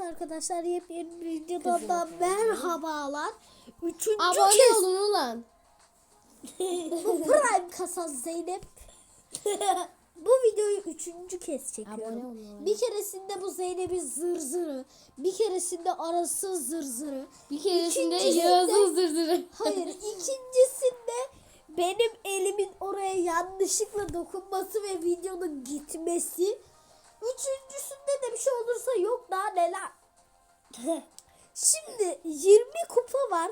Evet arkadaşlar yepyeni bir videodan da merhabalar. Üçüncü Abone kez olun ulan. Prime kasa Zeynep. bu videoyu üçüncü kez çekiyorum. Bir keresinde bu Zeynep'in zırzırı, bir keresinde arası zırzırı. Bir keresinde Yağız'ın zırdırı. Hayır ikincisinde benim elimin oraya yanlışlıkla dokunması ve videonun gitmesi. Üçüncüsünde de bir şey olursa yok daha neler. Şimdi 20 kupa var.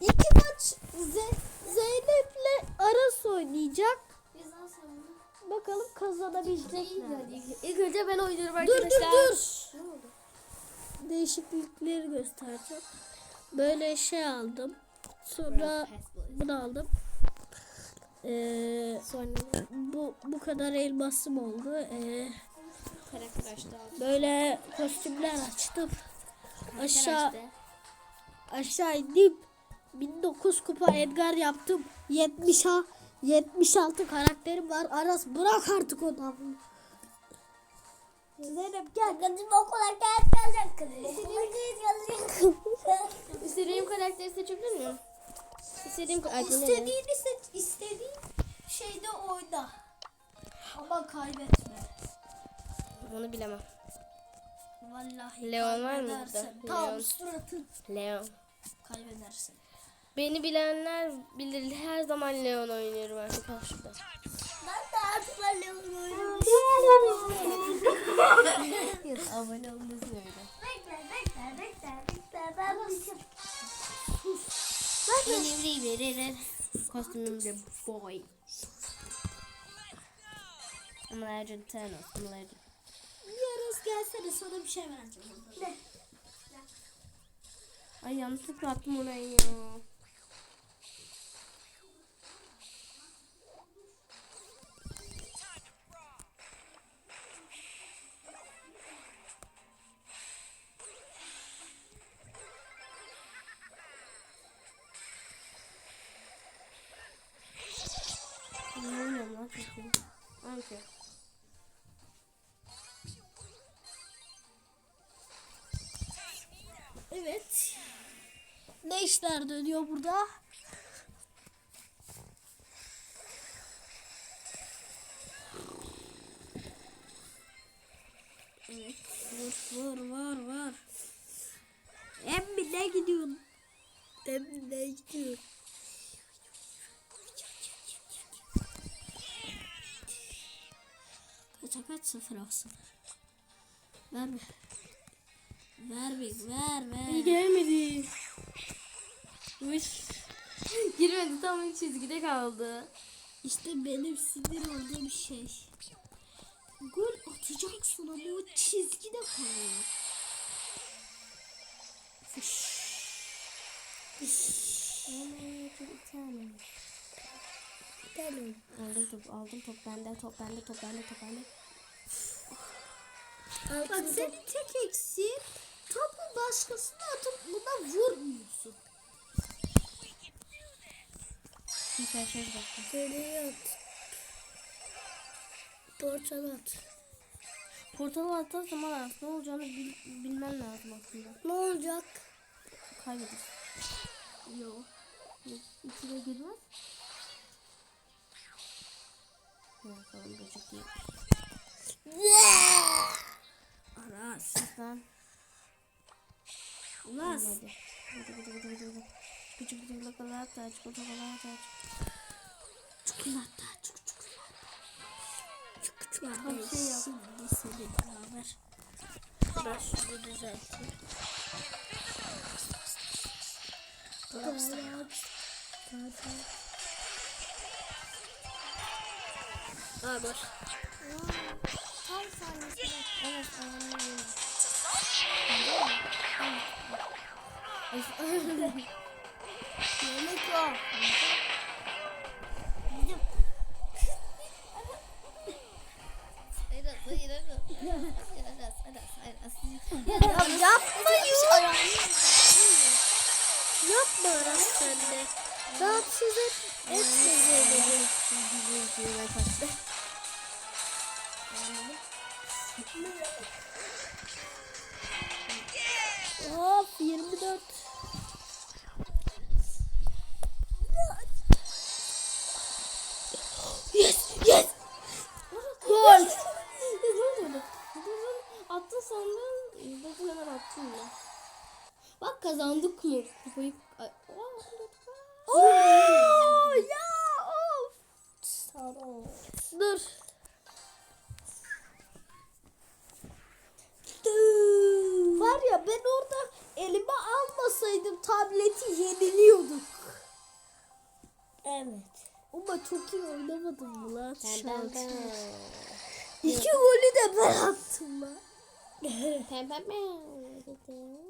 İki maç Ze- Zeynep'le Aras oynayacak. Bakalım kazanabilecekler. İlk önce ben oynuyorum Dur arkadaşlar. dur dur. Değişiklikleri göstereceğim. Böyle şey aldım. Sonra bunu aldım. Ee, Sonra bu bu kadar elmasım oldu. Ee, böyle kostümler açtım. Aşağı aşağı indim. 1009 kupa Edgar yaptım. 70 ha 76 karakterim var. Aras bırak artık o adamı. Zeynep gel. Kızım okula gel kalacak kızım. Okula gel kalacak. İstediğim karakteri seçebilir miyim? İstediğim karakteri. İstediğini seç, istediğin şeyde oyna. Ama kaybetme. Onu bilemem. Vallahi Leon var mı burada? Tam Leon. suratın Leon. kaybedersin. Beni bilenler bilir her zaman Leon oynuyorum arkadaşlar. Ben de artık ben Leon oynuyorum. Abone olmasın öyle. Bekle bekle bekle bekle. Ben bir şey... Beni verir. Kostümüm de boy. Ama Legend Thanos. Ama Legend. Yarız gelsene sana bir şey vereceğim. Ne? Ay yanlışlıkla attım orayı ya. Ne oynuyorum lan çok işler dönüyor burada? Evet. Vur vur vur vur. Emmi ne gidiyorsun? Emmi ne gidiyorsun? Kaça kaç sıfır o sıfır. Ver mi? Ver bir ver ver. Gelmedi. Girmedi tam çizgide kaldı. İşte benim sinir olduğum şey. Gol atacaksın ama o çizgide kalıyor. Gidelim. Aldım top, aldım top bende, top bende, top bende, top bende. Bak senin tek eksiğin topu başkasına atıp buna vurmuyorsun. Kere şöyle baktım. Seni at. Portal at. Portalı atarsam Aras ne olacağını bil, bilmen lazım aslında. Ne olacak? Kaybeder. Yok. İçine girmez. Ha, tamam değil. Aras. Lan. Ulan. Hadi. Hadi hadi hadi hadi. Küçük küçük çikolata, çikolata, Çikolata, çikolata. Tamam, şey yap. Şimdi senin beraber. Ben şunu düzelteyim. Haber. Tam sahnesinde. Evet, aynen Yemek yok. Ya yapma yok. Yapma Aras sen de. Rahatsız et, etme Zeynep'i. 24. Gol. Attın sandın. Bakın hemen attın ya. Bak kazandık mı? Kupayı... Oo, ya of. Dur. Var ya ben orada elime almasaydım tableti yeniliyorduk. Evet. Ama çok iyi oynamadım lan? Ben, ben, ben. İki golü de ben attım lan. Pem pem.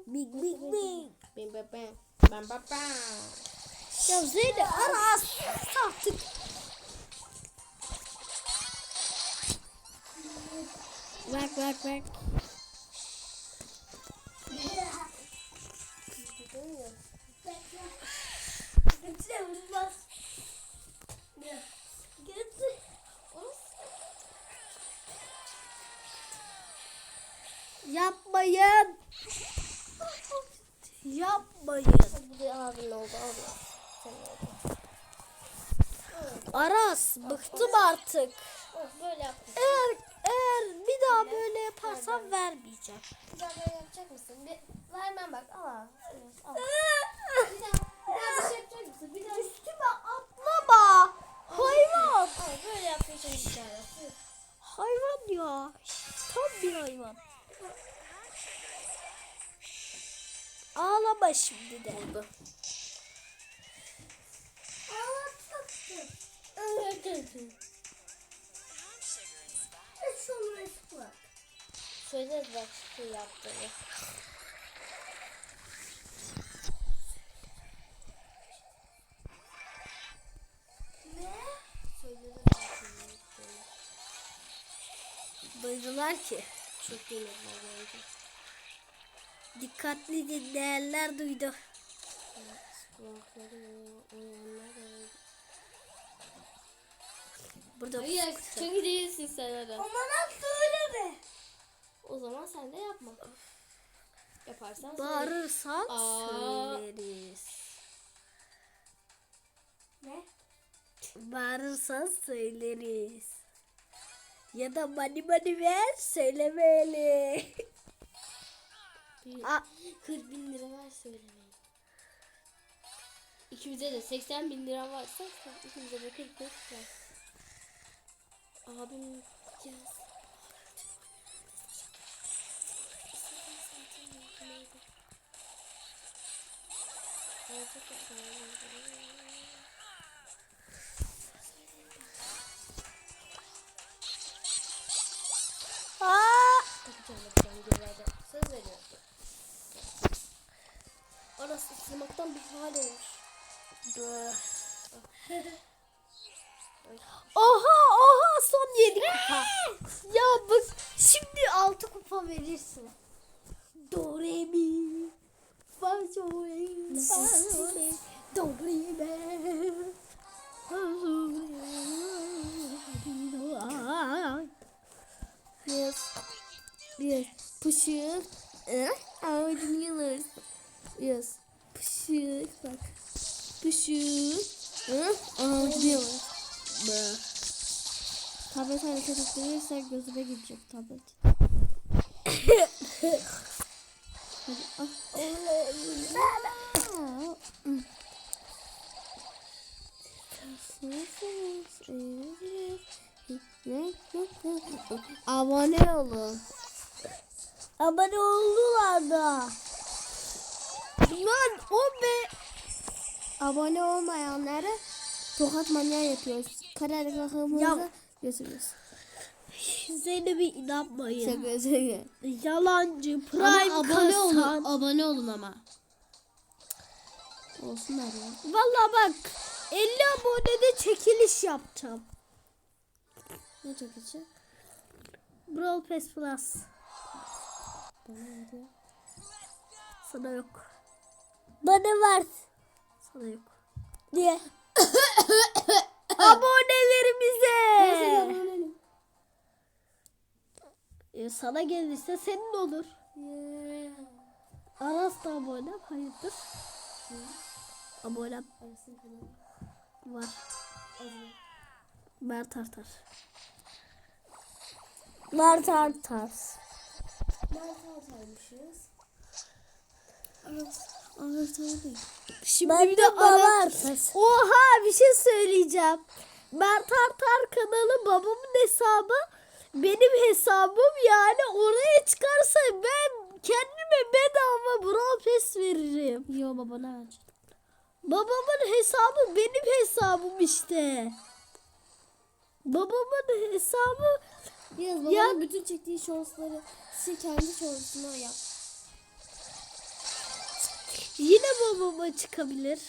Big big big. Bim bam bam. Bam bam bam. Ya Zeynep ara artık. Bak bak bak. Götüre Yapmayın. Yapmayın. Abin oldu. Sen oldu. Aras bıktım artık. Böyle. Eğer eğer bir daha böyle yaparsan vermeyeceğim. Bir daha böyle yapacak mısın? Bir vermem bak. Al. al. al. Bir daha, bir daha bir şey yapacak mısın? Bir daha Üstüme atlama. Hayvan. Al, böyle. Hayvan ya. Tam bir hayvan. Ağlama şimdi de. Oldu. Söyleriz bak şu yaptığını. Duydular ki. Çok iyi oldu. Dikkatli dinleyenler duydu. Burada Hayır, iyi değilsin sen öyle. Ama nasıl söyleme. O zaman sen de yapma. Yaparsan bağırırsan söyleriz. Ne? Bağırırsan söyleriz. Ya da mani mani ver söylemeli. Bir- Aa, 40 bin lira var söylemeyin. İkimize de 80 bin lira varsa ikimize de 40 bin var. Abim yaz. Aa. Yapacağım yapacağım gerilerden. Söz. Orası ısırmaktan bir hal olmuş. Oha oha son 7 kupa. ya bak şimdi 6 kupa verirsin. Do re mi fa sol re mi Yes. Yes. Pışık. Ağacını yalarız. Yes. Pışık. Bak. Pışık. Ağacını yalarız. Tablet hareket ettirirsen gözüme gidecek tablet. Hadi al. Abone olun. Abone oldular da. Lan o be. Abone olmayanları tokat manyağı yapıyoruz. Karar Ya- rakamımıza götürüyoruz. Zeynep'e inanmayın. Şaka şaka. Yalancı prime Ama abone kasan. olun. Abone olun ama. Olsunlar ya. Valla bak 50 abonede çekiliş yapacağım. Ne çok için? Brawl Pass Plus. Sana yok. Bana ver. Sana yok. Diye. Abonelerimize. E, sana gelirse senin olur. Aras Insta abonem hayırdır? Abonem Arasın kanalı. var. Mert Artar. Mert ataymışız? Artar değil. Şimdi Ben bir de de baba ara... Artar. Oha bir şey söyleyeceğim. Mert Artar kanalı babamın hesabı benim hesabım yani oraya çıkarsa ben kendime bedava Brawl Pass veririm. Yo babana aç. Babamın hesabı benim hesabım işte. Babamın hesabı Babana Ya- bütün çektiği shortsları sil kendi shortsuna yap. yine babama çıkabilir.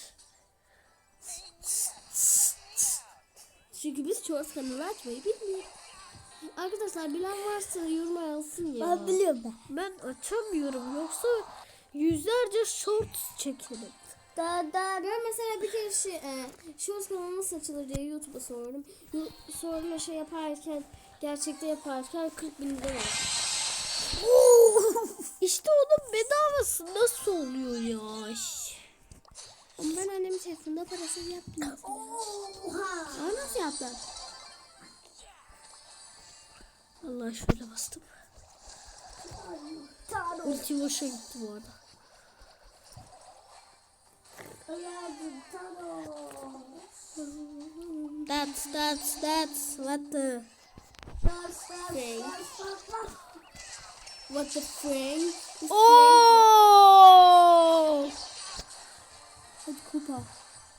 Çünkü biz shorts kanalı açmayı bilmiyoruz. Arkadaşlar bilen varsa yoruma yazsın ya. Ben biliyorum ben. Ben açamıyorum yoksa yüzlerce shorts çekerim. Da da Ben mesela bir kere şey, e, shorts kanalı nasıl açılır diye YouTube'a sordum. Yo- Sonra şey yaparken, gerçekte yaparken 40 bin lira var. İşte onun bedavası nasıl oluyor ya? Ama ben annemin telefonunda parasını yaptım. mesela. Ama nasıl yaptın? Allah şöyle bastım. Ulti boşa gitti bu arada. That's that's that's what the What the friend? Oh! Hadi kupa.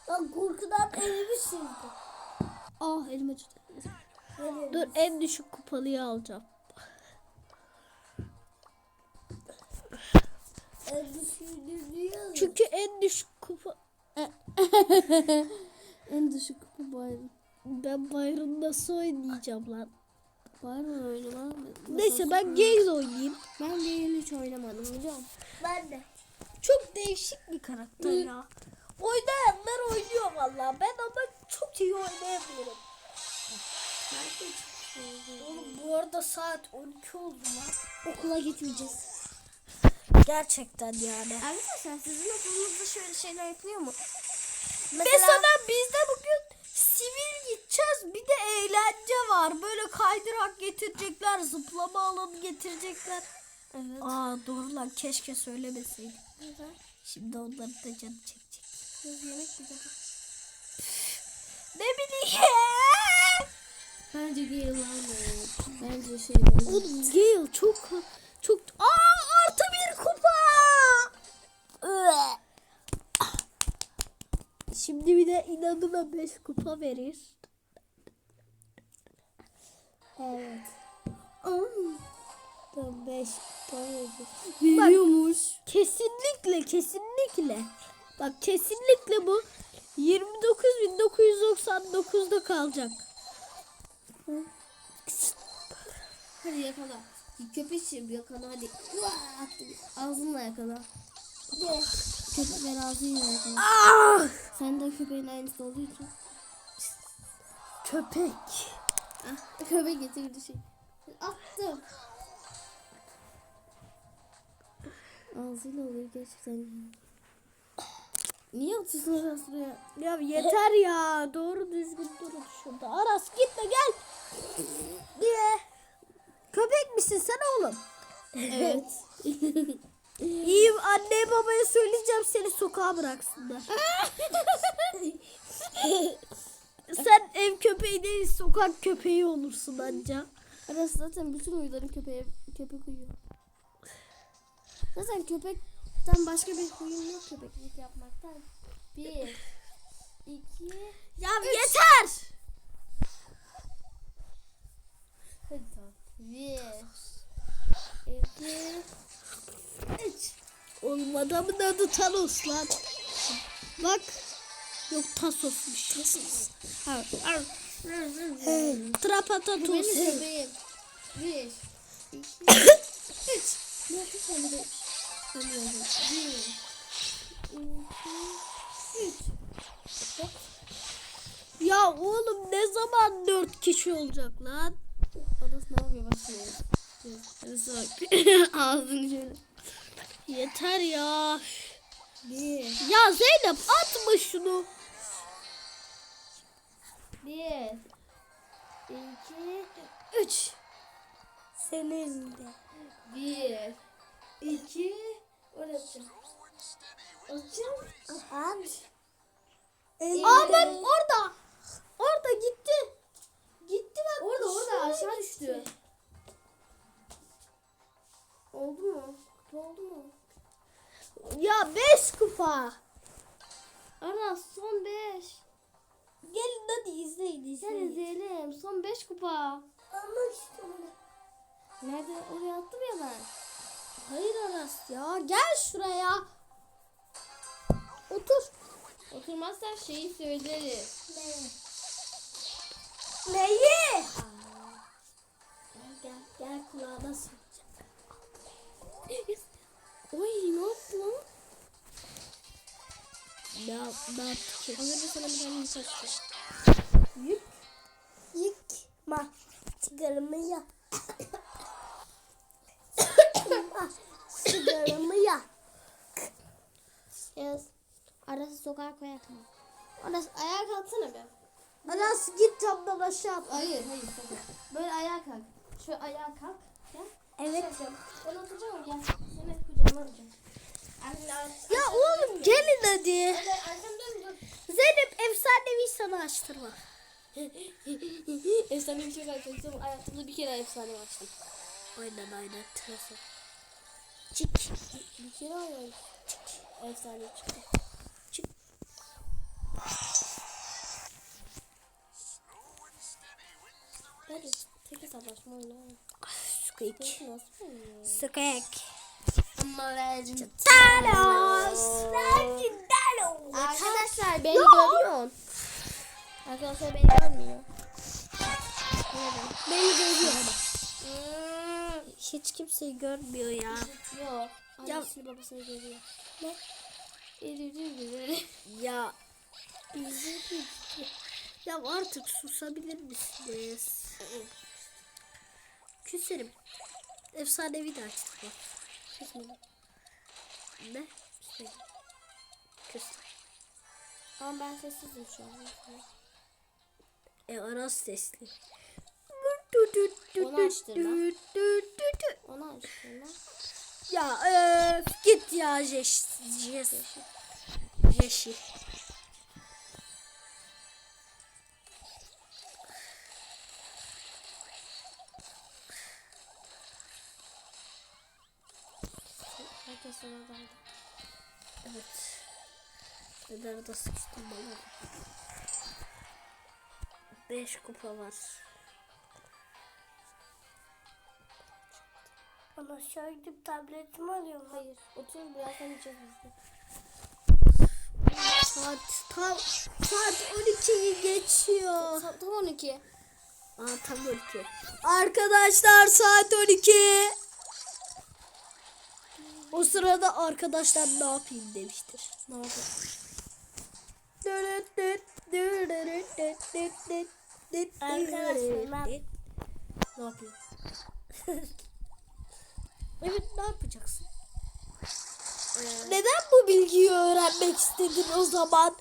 Lan korkudan elimi sildi. Ah elime acıdı. Dur en düşük kupalıyı alacağım. Sildi diyor. Çünkü en düşük kupa En düşük kupa Byron. ben Byron nasıl oynayacağım lan? Byron oynamam. Neyse ben Gale oynayayım. Ben Gale'i hiç oynamadım biliyorum. Ben de. Çok değişik bir karakter ya. Oynayanlar oynuyor vallahi. Ben ama çok iyi oynayamıyorum. Oğlum bu arada saat 12 oldu lan. Okula gitmeyeceğiz. Gerçekten yani. Arkadaşlar sizin okulunuzda şöyle şeyler yapılıyor mu? Mesela, biz de bugün sivil gideceğiz. Bir de eğlence var. Böyle kaydırak getirecekler. Zıplama alanı getirecekler. Evet. Aa doğru lan keşke söylemeseydim. Neden? Şimdi onların da canı çekecek. Biz yemek. Ne bileyim. Bence Gale almayalım. Bence şey. Oğlum Gale çok çok aa Şimdi bir de inadına 5 kupa verir. Evet. Tam 5 kupa verir. Veriyormuş. Kesinlikle kesinlikle. Bak kesinlikle bu 29.999'da kalacak. Hadi yakala. Köpekçim yakala hadi. Ağzınla yakala. De. Köpekler ağzıyla yakala. Ah! Sen de köpeğin aynısı olduğu için. Köpek. Ah, köpek getirdi şey. Attım. Ağzıyla oluyor gerçekten. Niye atıyorsun buraya? Ya yeter ya. Doğru düzgün durun şurada. Aras gitme gel. Niye? Köpek misin sen oğlum? Evet. İyiyim anne babaya söyleyeceğim seni sokağa bıraksınlar. sen ev köpeği değil sokak köpeği olursun anca. Arası zaten bütün uyuların köpeğe köpek uyuyor. Zaten köpekten başka bir huyum yok köpeklik yapmaktan. Bir, iki, Ya yeter. hadi tamam. Bir, iki, üç. Oğlum adamın adı Thanos lan. Bak. Yok Tasos'muş. Ha, ar- Trapatatos. Bir, bir iki, üç. Ya oğlum ne zaman dört kişi olacak lan? Orası ne yapıyor başlıyor? Ağzını şöyle. Yeter ya. Bir. Ya Zeynep atma şunu. Bir. İki. Üç. Senin de. Bir. İki. Orası. Açın. Abi. Aa bak orada. Orada gitti. Gitti bak. Orada orada aşağı düştü. Oldu mu? Oldu mu? Ya 5 kupa. Aras son beş. Gelin hadi izleyin Gel izleyin. izleyelim. Son beş kupa. Almak istiyorum. Nerede? Oraya attım ya ben. Hayır Aras ya. Gel şuraya. Otur. Oturmazsan şeyi söyleriz. Neyi? Ki? Az önce sana bir tane mesaj. Yük. Yıkma. Sigaramı yak. Sigaramı yak. Yaz. Arası sokağa koyatma. Aras ayağa kalksana be. Aras git camdan aşağı at. Hayır hayır sakın. Böyle ayağa kalk. Şöyle ayağa kalk. Gel. Evet. Ben oturacağım gel. Seni kucağıma alacağım. Anne. Ya oğlum gelin hadi. Dur. Zeynep efsanevi sana açtırma. efsane bir şey kaçacaksam hayatımda bir kere efsane açtım. Aynen aynen. Tırası. Bir kere oynadım. Efsane çıktı. Çık. Hadi tek hesaplaşma oyna. Squeak. Squeak. Ama Legend. Thanos. Arkadaşlar beni görüyor. Arkadaşlar beni görmüyor. Beni görüyor. Hmm. Hiç kimseyi görmüyor ya. Yok. Annesini babasını görüyor. Ne? Ya. Ya artık susabilir misiniz? Küserim. Efsanevi de açtık bak. Küsmedim. Ne? Küserim. Küstüm. Ama ben sessizim şu an. E Aras sesli. Onu açtır lan. Onu açtın lan. Ya öf, git ya Jeş. Jeş. Jeşi. Herkes sana daldı. Evet. Neden de sıkıştım bana. 5 kupa var. Bana aşağı gidip tabletimi alıyorum. Hayır. Oturun birazdan yiyeceğiz biz de. Saat tam saat 12'yi geçiyor. Sa- Tam 12. Aa tam 12. Arkadaşlar saat 12. O sırada arkadaşlar ne yapayım demiştir. Ne oldu? Arkadaşlar ben- Ne yapayım? Evet ne yapacaksın? Neden bu bilgiyi öğrenmek istedin o zaman?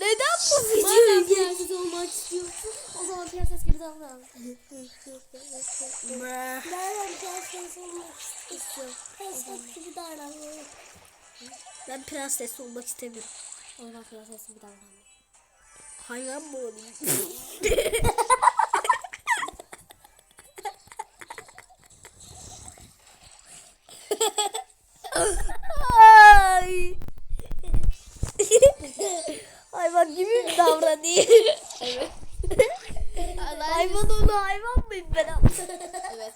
Neden bu Madem videoyu prenses olmak istiyorsun o zaman prenses gibi davran. Nereden prenses olmak istiyorum? Prenses gibi davranıyorum. Ben prenses olmak istemiyorum. O zaman prenses gibi davran. Hayvan mı olayım? Ay. hayvan gibi mi davranayım? Evet. hayvan oğlu hayvan mıyım ben? evet.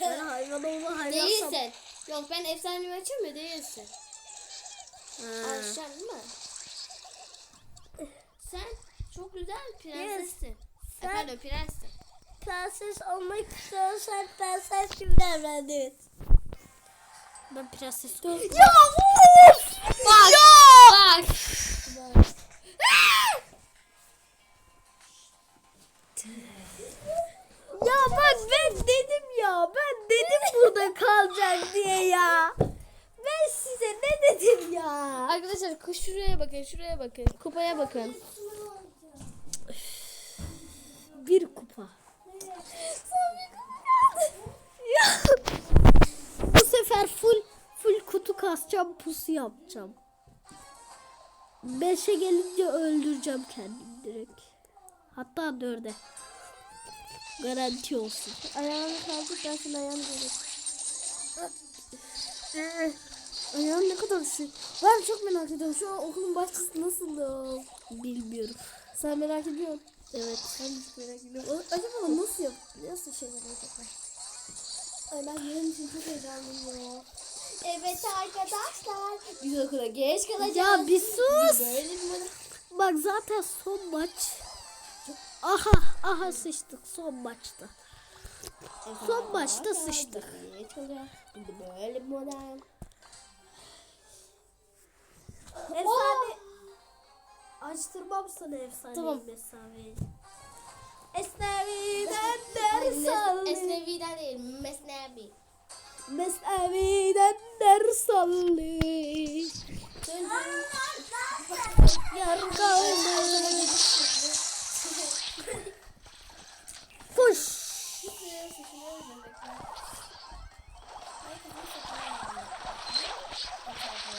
ben hayvan oğlu hayvansam. Değilsin. Yok ben efsanemi açayım mı? Değilsin. Ha. Açacağım değil mi? Sen çok güzel prensessin. Sen- Efendim prenssin. Prenses olmak istiyorsan prenses gibi davranıyorsun. Ben prenses Ya of! Bak! Bak! Ya bak ben dedim ya ben dedim burada kalacak diye ya. Ya. Arkadaşlar şuraya bakın şuraya bakın. Kupaya bakın. Bir kupa. Ya. Bu sefer full full kutu kasacağım, pusu yapacağım. Beşe gelince öldüreceğim kendimi direkt. Hatta dörde. Garanti olsun. Ayağını kaldır ben senin ayağını. Ayağın ne kadar şey. Ben çok merak ediyorum. Şu an okulun bahçesi nasıl? Bilmiyorum. Sen merak ediyorsun. Evet. Ben çok merak ediyorum. Acaba nasıl yap? Nasıl şeyler yapacaklar? Ay ben yarın için çok heyecanlıyım ya. Evet arkadaşlar. Biz okula geç kalacağız. Ya bir sus. Böyle bir Bak zaten son maç. Aha, aha sıçtık son maçta. Son maçta sıçtık. Böyle model. Efsane. Açtırmam sana efsane Tamam. mesafeyi. Esnevi'den ders al. Esnevi'den değil, Mesnevi. Mesnevi'den ders al. Yar kaldı. Puş.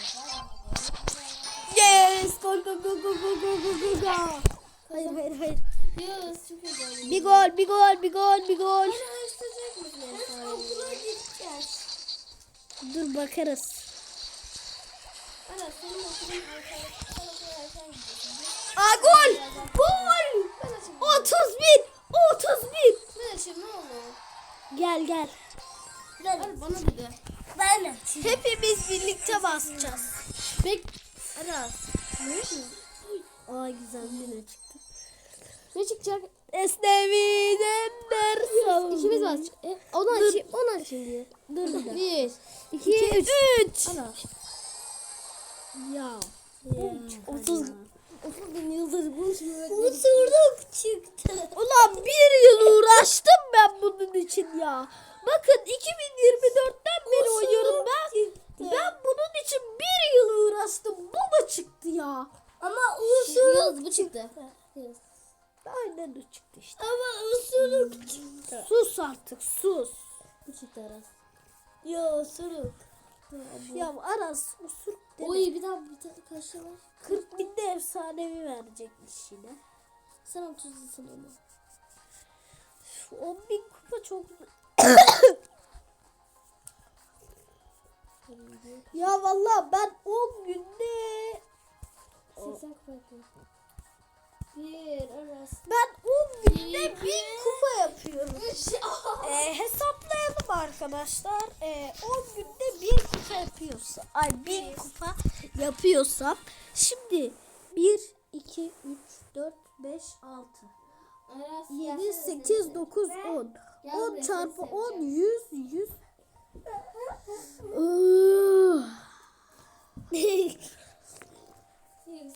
Yes. Gol gol gol gol gol gol gol gol gol. Hayır hayır hayır. Bir gol bir gol bir gol bir gol. Mısın Okula gideceğiz. Dur bakarız. Ana senin okulun. Aa gol. Gol. Ben açayım. 30 bin. 30 bin. Ne olur. Gel gel. Bana. Ben açayım. Hepimiz birlikte basacağız. Bek. Aras. Aa güzel yine çıktı. Ne çıkacak? Esnevi'den ders al. İkimiz var. E, onu açayım. Onu açayım diye. Dur bir dakika. Bir. 2 3 3. Ana. Ya. Otuz. 30 bin yıldır bu işi Usurluk çıktı. Ulan bir yıl uğraştım ben bunun için ya. Bakın 2024'ten beri oynuyorum ben. Ben bunun için bir yıl uğraştım. Bu mu çıktı ya? Ama usurluk Yağız bu çıktı. Yağız. Aynen o çıktı işte. ama usurluk çıktı. Sus artık sus. Bu çıktı Aras. Yo usurluk. Ya Aras usur deme. Oy bir daha bir tane kaçta var? 40 binde efsanevi verecekmiş yine. Sen 30'lusun ama. 10 bin kupa çok... ya vallahi ben 10 günde... 80 kupa yapıyorum. Bir Aras. Ben 10 günde 1000 kupa yapıyorum. Ee, hesaplayalım arkadaşlar. Ee, 10 günde 1 kupa yapıyorsa, ay 1000 kupa yapıyorsam şimdi 1 2 3 4 5 6 Aras 7 8 9 10 10 çarpı 10 100 100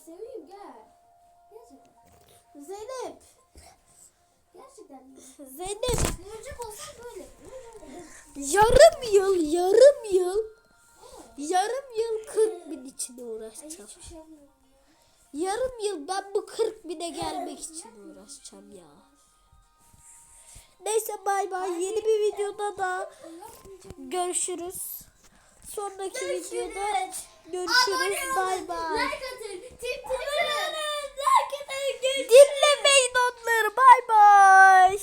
Seveyim gel. Gerçekten. Zeynep Gerçekten. Zeynep Görecek böyle. yarım yıl yarım yıl yarım yıl 40 bin için uğraşacağım. Şey. Yarım yıl ben bu 40 bine gelmek için uğraşacağım ya. Neyse bay bay. Yeni bir videoda da görüşürüz. Sonraki görüşürüz. videoda görüşürüz. Bay bay. Dinlemeyin onları. Bay bay.